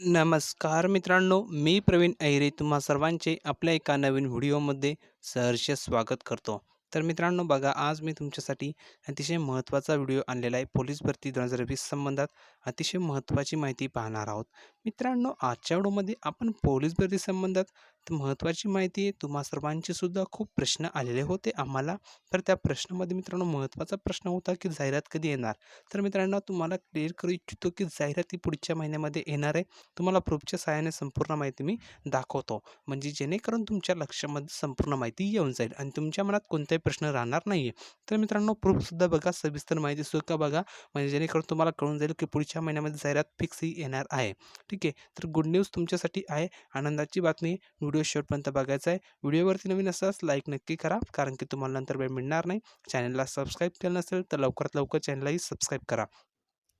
नमस्कार मित्रांनो मी प्रवीण अहिरे तुम्हा सर्वांचे आपल्या एका नवीन व्हिडिओमध्ये सहर्ष स्वागत करतो. तर मित्रांनो बघा आज मी तुमच्यासाठी अतिशय महत्त्वाचा व्हिडिओ आणलेला आहे. पोलीस भरती दोन हजार वीस संबंधात अतिशय महत्त्वाची माहिती पाहणार आहोत. मित्रांनो आजच्या व्हिडिओमध्ये आपण पोलीस भरती संबंधात महत्त्वाची माहिती आहे तुम्हा सर्वांचे सुद्धा खूप प्रश्न आलेले होते आम्हाला. तर त्या प्रश्नामध्ये मित्रांनो महत्त्वाचा प्रश्न होता की जाहिरात कधी येणार? तर मित्रांनो तुम्हाला क्लिअर करू इच्छितो की जाहिरात ही पुढच्या महिन्यामध्ये येणार आहे. तुम्हाला प्रूफच्या सहाय्याने संपूर्ण माहिती मी दाखवतो. म्हणजे जेणेकरून तुमच्या लक्षामध्ये संपूर्ण माहिती येऊन जाईल आणि तुमच्या मनात कोणताही प्रश्न राहणार नाही आहे तर मित्रांनो प्रूफसुद्धा बघा सविस्तर माहितीसुद्धा बघा. म्हणजे जेणेकरून तुम्हाला कळून जाईल की पुढच्या महिन्यामध्ये जाहिरात फिक्स ही येणार आहे. ठीक आहे. तर गुड न्यूज तुमच्यासाठी आहे. आनंदाची बातमी व्हिडिओ शेवटपर्यंत बघायचा आहे. व्हिडिओवरती नवीन असल्यास लाईक नक्की करा. कारण की तुम्हाला नंतर वेळ मिळणार नाही. चॅनलला सबस्क्राईब केलं नसेल तर लवकरात लवकर चॅनललाही सबस्क्राईब करा.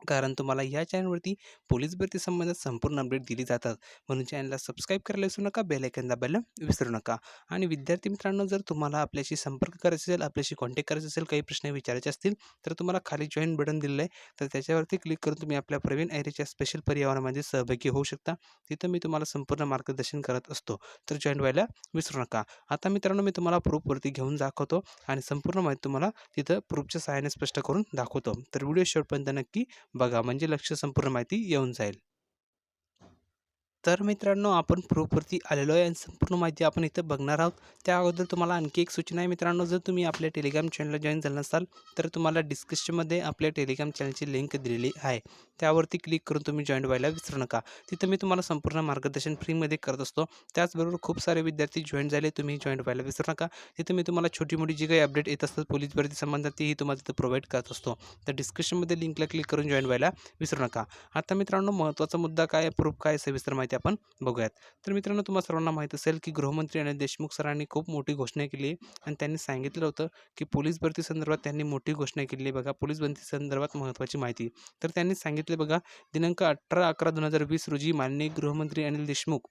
कारण तुम्हाला या चॅनलवरती पोलीस भरती संबंधात संपूर्ण अपडेट दिली जातात. म्हणून चॅनलला सबस्क्राईब करायला विसरू नका बेल आयकन दाबायला विसरू नका. आणि विद्यार्थी मित्रांनो जर तुम्हाला आपल्याशी संपर्क करायचा असेल आपल्याशी कॉन्टॅक्ट करायचा असेल काही प्रश्न विचारायचे असतील तर तुम्हाला खाली जॉईन बटन दिलेलं आहे. तर त्याच्यावरती क्लिक करून तुम्ही आपल्या प्रवीण ऐरेच्या स्पेशल पर्यावरणामध्ये सहभागी होऊ शकता. तिथं मी तुम्हाला संपूर्ण मार्गदर्शन करत असतो. तर जॉईन व्हायला विसरू नका. आता मित्रांनो मी तुम्हाला प्रूफवरती घेऊन दाखवतो आणि संपूर्ण माहिती तुम्हाला तिथं प्रूफच्या सहाय्याने स्पष्ट करून दाखवतो. तर व्हिडिओ शेवटपर्यंत नक्की बघा म्हणजे लक्ष संपूर्ण माहिती येऊन जाईल. तर मित्रांनो आपण प्रूफवरती आलेलो आहे आणि संपूर्ण माहिती आपण इथं बघणार आहोत. त्या अगोदर तुम्हाला आणखी एक सूचना आहे मित्रांनो जर तुम्ही आपल्या टेलिग्राम चॅनलला जॉईन झाला नसाल तर तुम्हाला डिस्क्रिप्शनमध्ये आपल्या टेलिग्राम चॅनलची लिंक दिलेली आहे. त्यावरती क्लिक करून तुम्ही जॉईन व्हायला विसरू नका. तिथं मी तुम्हाला संपूर्ण मार्गदर्शन फ्रीमध्ये करत असतो. त्याचबरोबर खूप सारे विद्यार्थी जॉईन झाले तुम्ही जॉईन व्हायला विसरू नका. तिथं मी तुम्हाला छोटी मोठी जी काही अपडेट येत असतात पोलीस भरती संबंधात तीही तुम्हाला तिथं प्रोव्हाइड करत असतो. तर डिस्क्रिप्शनमध्ये लिंकला क्लिक करून जॉईन व्हायला विसरू नका. आता मित्रांनो महत्त्वाचा मुद्दा काय प्रूफ काय सविस्तर माहिती आपण बघूयात. तर मित्रांनो तुम्हाला सर्वांना माहीत असेल की गृहमंत्री अनिल देशमुख सरांनी खूप मोठी घोषणा केली आहे आणि त्यांनी सांगितलं होतं की पोलीस भरती संदर्भात त्यांनी मोठी घोषणा केली आहे. बघा पोलीस भरती संदर्भात महत्त्वाची माहिती तर त्यांनी सांगितले बघा दिनांक अठरा अकरा दोन हजार वीस रोजी माननीय गृहमंत्री अनिल देशमुख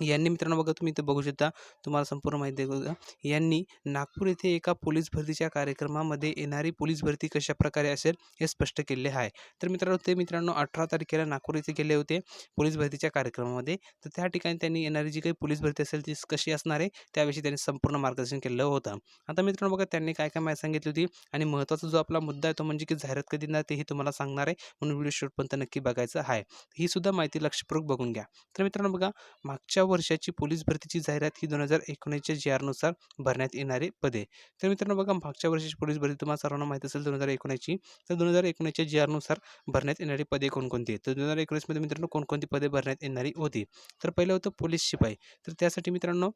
यांनी मित्रांनो बघा तुम्ही इथं बघू शकता तुम्हाला संपूर्ण माहिती बघा. यांनी नागपूर येथे एका पोलीस भरतीच्या कार्यक्रमामध्ये येणारी पोलीस भरती कशा प्रकारे असेल हे स्पष्ट केले आहे. तर मित्रांनो ते मित्रांनो अठरा तारखेला नागपूर येथे गेले होते पोलीस भरतीच्या कार्यक्रमामध्ये. तर त्या ठिकाणी त्यांनी येणारी जी काही पोलीस भरती असेल ती कशी असणार आहे त्याविषयी त्यांनी संपूर्ण मार्गदर्शन केलं होतं. आता मित्रांनो बघा त्यांनी काय काय माहिती सांगितली होती आणि महत्त्वाचा जो आपला मुद्दा आहे तो म्हणजे की जाहिरात कधी देणार तेही तुम्हाला सांगणार आहे म्हणून व्हिडिओ शेवटपर्यंत नक्की बघायचं आहे. ही सुद्धा माहिती लक्षपूर्वक बघून घ्या. तर मित्रांनो बघा मागच्या वर्षाची पोलीस भरतीची जाहिरात ही दोन हजार एकोणीसच्या जी आरनुसार भरण्यात येणारी पदे. तर मित्रांनो बघा मागच्या वर्षाची पोलीस भरती तुम्हाला सर्वांना माहीत असेल दोन हजार एकोणीसची. तर दोन हजार एकोणीसच्या जी आरनुसार भरण्यात येणारी पदे कोणकोणती? आहेत तर दोन हजार एकोणीसमध्ये मित्रांनो कोणकोणती पदे भरण्यात येणारी होती? तर पहिलं होतं पोलीस शिपाई. तर त्यासाठी मित्रांनो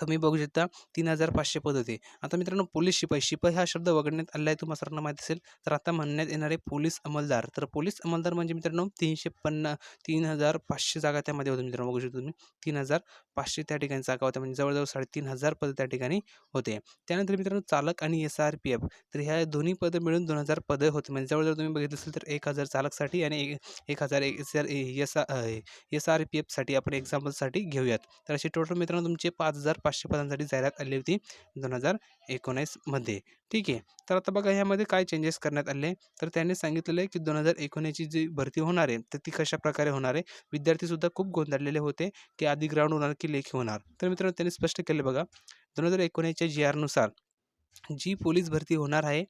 तुम्ही बघू शकता तीन हजार पाचशे पद होते आता मित्रांनो पोलीस शिपाई शिपाई हा शब्द वगळण्यात आला आहे तुम्हाला सर्वांना माहीत असेल. तर आता म्हणण्यात येणारे पोलीस अंमलदार. तर पोलीस अंमलदार म्हणजे मित्रांनो तीनशे पन्ना तीन हजार पाचशे जागा त्यामध्ये होत्या मित्रांनो बघू शकता तुम्ही. तीन हजार पाचशे त्या ठिकाणी जागा होत्या म्हणजे जवळजवळ साडेतीन हजार पद त्या ठिकाणी होते. त्यानंतर मित्रांनो चालक आणि एस आर पी एफ तर ह्या दोन्ही पदं मिळून दोन हजार पदं होते म्हणजे जवळजवळ तुम्ही बघितलं असेल तर एक हजार चालकसाठी आणि एक एक हजार S R S S R P एफसाठी आपण एक्झाम्पलसाठी घेऊयात. तर असे टोटल मित्रांनो तुमचे पाच हजार पाचशे पदांसाठी जाहिरात आली होती दोन हजार एकोणीसमध्ये ठीक आहे. तर आता बघा ह्यामध्ये काय चेंजेस करण्यात आले? तर त्यांनी सांगितलेलं आहे की दोन हजार एकोणीसची जी भरती होणार आहे तर ती कशा प्रकारे होणार आहे? विद्यार्थीसुद्धा खूप गोंधळलेले होते की आधी ग्राउंड होणार की लेखी होणार? तर मित्रांनो त्यांनी स्पष्ट केले बघा. दोन हजार एकोणीसच्या जी आरनुसार जी पोलीस भरती होणार आहे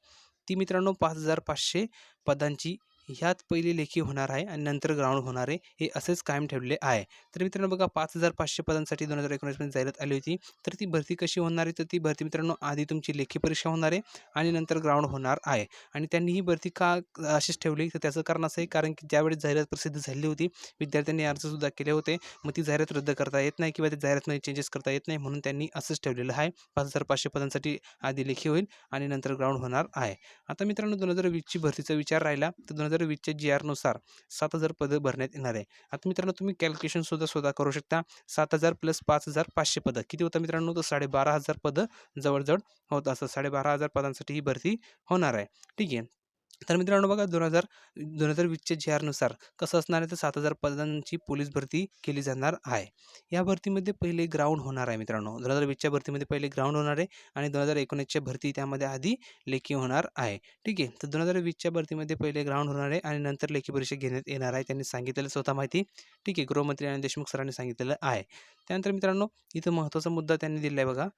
ती मित्रांनो पाच हजार पाचशे पदांची ह्यात पहिली लेखी होणार आहे आणि नंतर ग्राउंड होणार आहे. हे असेच कायम ठेवले आहे. तर मित्रांनो बघा पाच हजार पाचशे पदांसाठी दोन हजार एकोणीसमध्ये जाहिरात आली होती. तर ती भरती कशी होणार आहे? तर ती भरती मित्रांनो आधी तुमची लेखी परीक्षा होणार आहे आणि नंतर ग्राउंड होणार आहे. आणि त्यांनी ही भरती का अशीच ठेवली? तर त्याचं कारण असं आहे कारण की ज्यावेळेस जाहिरात प्रसिद्ध झाली होती विद्यार्थ्यांनी अर्जसुद्धा केले होते. मग ती जाहिरात रद्द करता येत नाही किंवा त्या जाहिरातमध्ये चेंजेस करता येत नाही म्हणून त्यांनी असंच ठेवलेलं आहे. पाच हजार पाचशे पदांसाठी आधी लेखी होईल आणि नंतर ग्राउंड होणार आहे. आता मित्रांनो दोन हजार वीसची भरतीचा विचार राहिला. तर दोन हजार वीसच्या जी आरनुसार सात हजार पदं भरण्यात येणार आहे. आता मित्रांनो तुम्ही कॅल्क्युलेशनसुद्धा स्वतः करू शकता. सात हजार प्लस पाच हजार पाचशे पदं. किती होतं मित्रांनो? तर साडेबारा हजार पदं जवळजवळ होत असं साडेबारा हजार पदांसाठी ही भरती होणार आहे. ठीक आहे. तर मित्रांनो बघा दोन हजार दोन हजार वीसच्या जी आरनुसार कसं असणार आहे? तर सात हजार पदांची पोलीस भरती केली जाणार आहे. या भरतीमध्ये पहिले ग्राउंड होणार आहे मित्रांनो. दोन हजार वीसच्या भरतीमध्ये पहिले ग्राउंड होणार आहे आणि दोन हजार एकोणीसच्या भरती त्यामध्ये आधी लेखी होणार आहे. ठीक आहे? तर दोन हजार वीसच्या भरतीमध्ये पहिले ग्राउंड होणार आहे आणि नंतर लेखी परीक्षा घेण्यात येणार आहे. त्यांनी सांगितलेलं स्वतः माहिती. ठीक आहे? गृहमंत्री आणि देशमुख सरांनी सांगितलेलं आहे. त्यानंतर मित्रांनो इथं महत्त्वाचा मुद्दा त्यांनी दिला आहे बघा.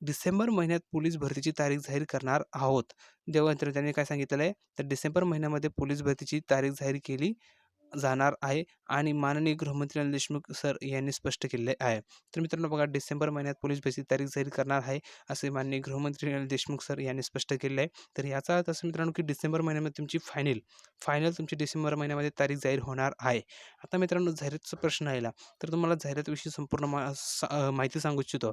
डिसेंबर महिन्यात पोलीस भरतीची तारीख जाहीर करणार आहोत. जेव्हा तर त्यांनी काय सांगितलेलं आहे? तर डिसेंबर महिन्यामध्ये पोलीस भरतीची तारीख जाहीर केली जाणार आहे आणि माननीय गृहमंत्री अनिल देशमुख सर यांनी स्पष्ट केले आहे. तर मित्रांनो बघा डिसेंबर महिन्यात पोलीस भरतीची तारीख जाहीर करणार आहे असे माननीय गृहमंत्री अनिल देशमुख सर यांनी स्पष्ट केले आहे. तर याचा अर्थ असं मित्रांनो की डिसेंबर महिन्यामध्ये तुमची फायनल फायनल तुमची डिसेंबर महिन्यामध्ये तारीख जाहीर होणार आहे. आता मित्रांनो जाहिरातचा प्रश्न आला तर तुम्हाला जाहिरातविषयी संपूर्ण मा माहिती सांगू इच्छितो.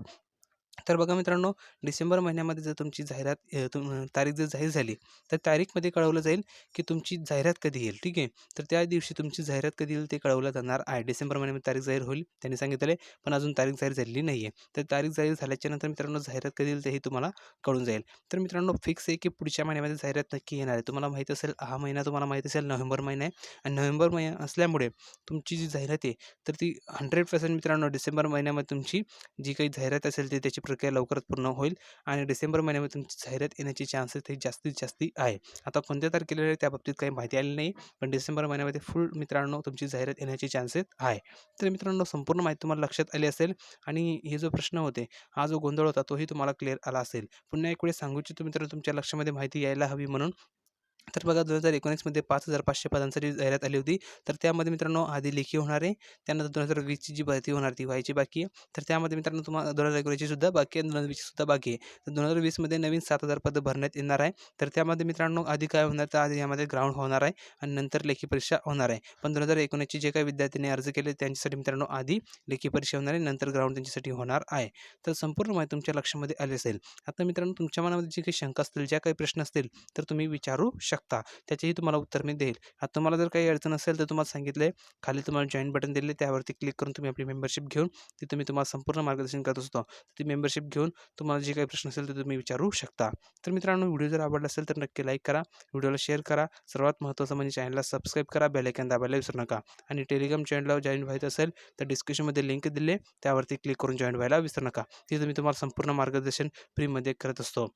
तर बघा मित्रांनो डिसेंबर महिन्यामध्ये जर तुमची जाहिरात तुम तारीख जर जाहीर झाली तर तारीखमध्ये कळवलं जाईल की तुमची जाहिरात कधी येईल ठीक आहे? तर त्या दिवशी तुमची जाहिरात कधी येईल ते कळवलं जाणार आहे. डिसेंबर महिन्यामध्ये तारीख जाहीर होईल त्यांनी सांगितले पण अजून तारीख जाहीर झालेली नाही आहे तर तारीख जाहीर झाल्याच्यानंतर मित्रांनो जाहिरात कधी येईल तेही तुम्हाला कळून जाईल. तर मित्रांनो फिक्स आहे की पुढच्या महिन्यामध्ये जाहिरात नक्की येणार आहे. तुम्हाला माहीत असेल हा महिना तुम्हाला माहीत असेल नोव्हेंबर महिना आहे. आणि नोव्हेंबर महिना असल्यामुळे तुमची जी जाहिरात आहे तर ती हंड्रेड पर्सेंट मित्रांनो डिसेंबर महिन्यामध्ये तुमची जी काही जाहिरात असेल ती त्याची प्रक्रिया लवकरच पूर्ण होईल आणि डिसेंबर महिन्यामध्ये तुमची जाहिरात येण्याची चान्सेस हे जास्तीत जास्ती आहे. आता कोणत्या तारखेला आहे त्या बाबतीत काही माहिती आली नाही पण डिसेंबर महिन्यामध्ये फुल मित्रांनो तुमची जाहिरात येण्याची चान्सेस आहे. तर मित्रांनो संपूर्ण माहिती तुम्हाला लक्षात आली असेल आणि हे जो प्रश्न होते हा जो गोंधळ होता तोही तुम्हाला क्लिअर आला असेल. पुन्हा एक वेळेस सांगू इच्छितो मित्रांनो तुमच्या लक्षामध्ये माहिती यायला हवी म्हणून. तर बघा दोन हजार एकोणीसमध्ये पाच हजार पाचशे पदांसाठी जाहिरात आली होती. तर त्यामध्ये मित्रांनो आधी लेखी होणार आहे. त्यानंतर दोन हजार वीसची जी भरती होणार ती व्हायची बाकी आहे. तर त्यामध्ये मित्रांनो तुम्हाला दोन हजार एकोणीसची सुद्धा बाकी आहे दोन हजार वीसची सुद्धा बाकी आहे. तर दोन हजार वीसमध्ये नवीन सात हजार पदं भरण्यात येणार आहे. तर त्यामध्ये मित्रांनो आधी काय होणार तर आधी यामध्ये ग्राउंड होणार आहे आणि नंतर लेखी परीक्षा होणार आहे. पण दोन हजार एकोणीसचे जे काही विद्यार्थ्यांनी अर्ज केले त्यांच्यासाठी मित्रांनो आधी लेखी परीक्षा होणार आहे नंतर ग्राउंड त्यांच्यासाठी होणार आहे. तर संपूर्ण माहिती तुमच्या लक्षामध्ये आली असेल. आता मित्रांनो तुमच्या मनामध्ये जे काही शंका असतील ज्या काही प्रश्न असतील तर तुम्ही विचारू शकता. शकता. त्याचेही तुम्हाला उत्तर मी देईल. आता तुम्हाला जर काही अडचण असेल तर तुम्हाला सांगितलं खाली तुम्हाला जॉईन बटन दिले त्यावरती क्लिक करून तुम्ही आपली मेंबरशिप घेऊन तिथे मी तुम्हाला संपूर्ण मार्गदर्शन करत असतो. ती मेंबरशिप घेऊन तुम्हाला जे काही प्रश्न असेल ते तुम्ही विचारू शकता. तर मित्रांनो व्हिडिओ जर आवडला असेल तर नक्की लाईक करा. व्हिडिओला शेअर करा. सर्वात महत्त्वाचं म्हणजे चॅनलला सबस्क्राईब करा. बेलायकन दाबायला विसरू नका. आणि टेलिग्राम चॅनलला जॉईन व्हायचं असेल तर डिस्क्रिप्शनमध्ये लिंक दिले त्यावरती क्लिक करून जॉईन व्हायला विसरू नका. तिथे मी तुम्हाला संपूर्ण मार्गदर्शन फ्रीमध्ये करत असतो.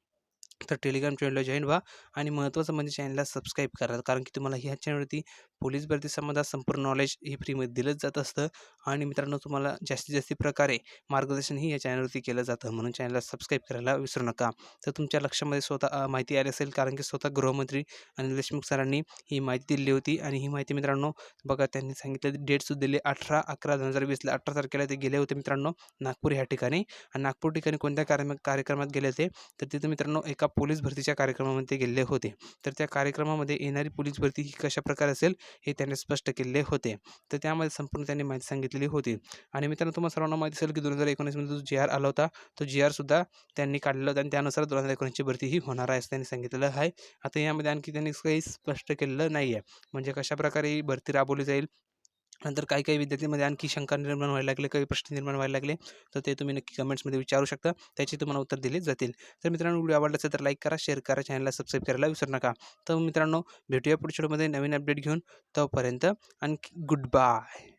तर टेलिग्राम चॅनलला जॉईन व्हा आणि महत्त्वाचं म्हणजे चॅनलला सबस्क्राईब करा. कारण की तुम्हाला ह्या चॅनलवरती पोलीस भरती संबंधात संपूर्ण नॉलेज हे फ्रीमध्ये दिलंच जात असतं. आणि मित्रांनो तुम्हाला जास्तीत जास्त प्रकारे मार्गदर्शनही या चॅनलवरती केलं जातं. म्हणून चॅनलला सबस्क्राईब करायला विसरू नका. तर तुमच्या लक्षामध्ये स्वतः माहिती आली असेल कारण की स्वतः गृहमंत्री अनिल देशमुख सरांनी ही माहिती दिली होती. आणि ही माहिती मित्रांनो बघा त्यांनी सांगितलं डेटसुद्धा दिली. अठरा अकरा दोन हजार वीसला अठरा तारखेला ते गेले होते मित्रांनो नागपूर ह्या ठिकाणी. आणि नागपूर ठिकाणी कोणत्या कार्य कार्यक्रमात गेले होते? तर तिथं मित्रांनो एका पोलीस भरतीच्या कार्यक्रमामध्ये गेले होते. तर त्या कार्यक्रमामध्ये येणारी पोलीस भरती ही कशा प्रकारे असेल? हे त्यांनी स्पष्ट केले होते. तर त्यामध्ये संपूर्ण त्यांनी माहिती सांगितलेली होती. आणि मित्रांनो तुम्हाला सर्वांना माहिती असेल की दोन हजार एकोणीसमध्ये जो जी आर आला होता तो जी आरसुद्धा त्यांनी काढलेला होता आणि त्यानुसार दोन हजार एकोणीसची भरती ही होणार आहे असं त्यांनी सांगितलेलं आहे. आता यामध्ये आणखी त्यांनी काही स्पष्ट केलेलं नाही आहे म्हणजे कशाप्रकारे ही भरती राबवली जाईल नंतर काही काही विद्यार्थ्यांमध्ये आणखी शंका निर्माण व्हायला लागले काही प्रश्न निर्माण व्हायला लागले तर ते तुम्ही नक्की कमेंट्समध्ये विचारू शकता. त्याची तुम्हाला उत्तर दिले जातील. तर मित्रांनो व्हिडिओ आवडला असेल तर लाईक करा शेअर करा चॅनलला सबस्क्राईब करायला विसरू नका. तर मित्रांनो भेटूया पुढच्या व्हिडिओमध्ये नवीन अपडेट घेऊन. तोपर्यंत आणखी गुड बाय.